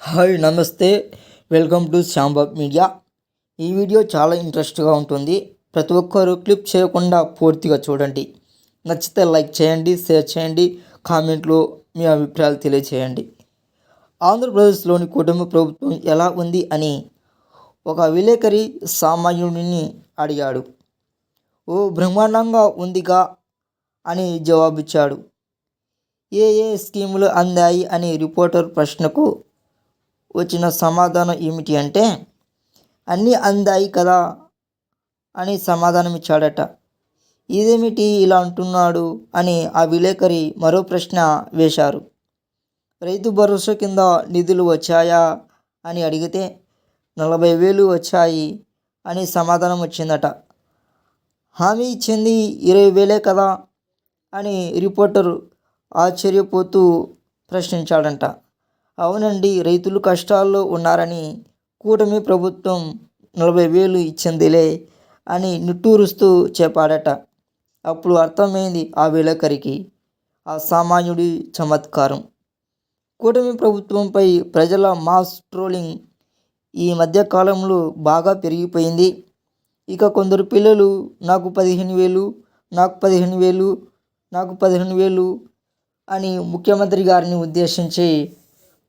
Hi నమస్తే. Welcome to Shambab media. ఈ video చాలా ఇంట్రెస్ట్గా ఉంటుంది. ప్రతి ఒక్కరు క్లిప్ చేయకుండా పూర్తిగా చూడండి. నచ్చితే లైక్ చేయండి షేర్ చేయండి కామెంట్లో మీ అభిప్రాయాలు తెలియచేయండి. ఆంధ్రప్రదేశ్లోని కుటుంబ ప్రభుత్వం ఎలా ఉంది అని ఒక విలేకరి సామాన్యుడిని అడిగాడు. ఓ బ్రహ్మాండంగా ఉందిగా అని జవాబిచ్చాడు. ఏ ఏ స్కీములు అందాయి అని రిపోర్టర్ ప్రశ్నకు వచ్చిన సమాధానం ఏమిటి అంటే అన్నీ అందాయి కదా అని సమాధానం ఇచ్చాడట. ఇదేమిటి ఇలా అంటున్నాడు అని ఆ విలేకరి మరో ప్రశ్న వేశారు. రైతు భరోసా కింద నిధులు వచ్చాయా అని అడిగితే నలభై వేలు వచ్చాయి అని సమాధానం వచ్చిందట. హామీ ఇచ్చింది ఇరవై వేలే కదా అని రిపోర్టర్ ఆశ్చర్యపోతూ ప్రశ్నించాడంట. అవునండి రైతులు కష్టాల్లో ఉన్నారని కూటమి ప్రభుత్వం నలభై వేలు ఇచ్చిందిలే అని నిట్టూరుస్తూ చెప్పాడట. అప్పుడు అర్థమైంది ఆ విలేకరికి ఆ సామాన్యుడి చమత్కారం. కూటమి ప్రభుత్వంపై ప్రజల మాస్ ట్రోలింగ్ ఈ మధ్యకాలంలో బాగా పెరిగిపోయింది. ఇక కొందరు పిల్లలు నాకు పదిహేను వేలు నాకు పదిహేను వేలు నాకు పదిహేను వేలు అని ముఖ్యమంత్రి గారిని ఉద్దేశించి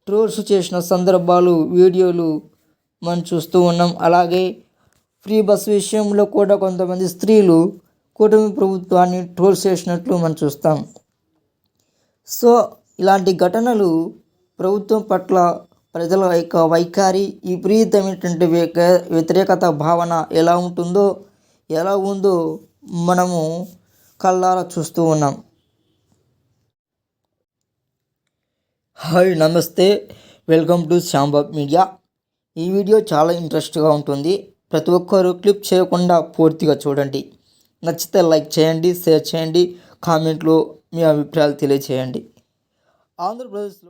ట్రోల్స్ చేసిన సందర్భాలు వీడియోలు మనం చూస్తూ ఉన్నాం. అలాగే ఫ్రీ బస్ విషయంలో కూడా కొంతమంది స్త్రీలు కూటమి ప్రభుత్వాన్ని ట్రోల్స్ చేసినట్లు మనం చూస్తాం. సో ఇలాంటి ఘటనలు ప్రభుత్వం పట్ల ప్రజల యొక్క వైఖరి విపరీతమైనటువంటి వ్యతిరేకత భావన ఎలా ఉంటుందో ఎలా ఉందో మనము కళ్ళారా చూస్తూ ఉన్నాం. హాయ్ నమస్తే వెల్కమ్ టు శ్యాంబాబ్ మీడియా. ఈ వీడియో చాలా ఇంట్రెస్ట్గా ఉంటుంది. ప్రతి ఒక్కరు క్లిప్ చేయకుండా పూర్తిగా చూడండి. నచ్చితే లైక్ చేయండి షేర్ చేయండి కామెంట్లో మీ అభిప్రాయాలు తెలియచేయండి. ఆంధ్రప్రదేశ్లో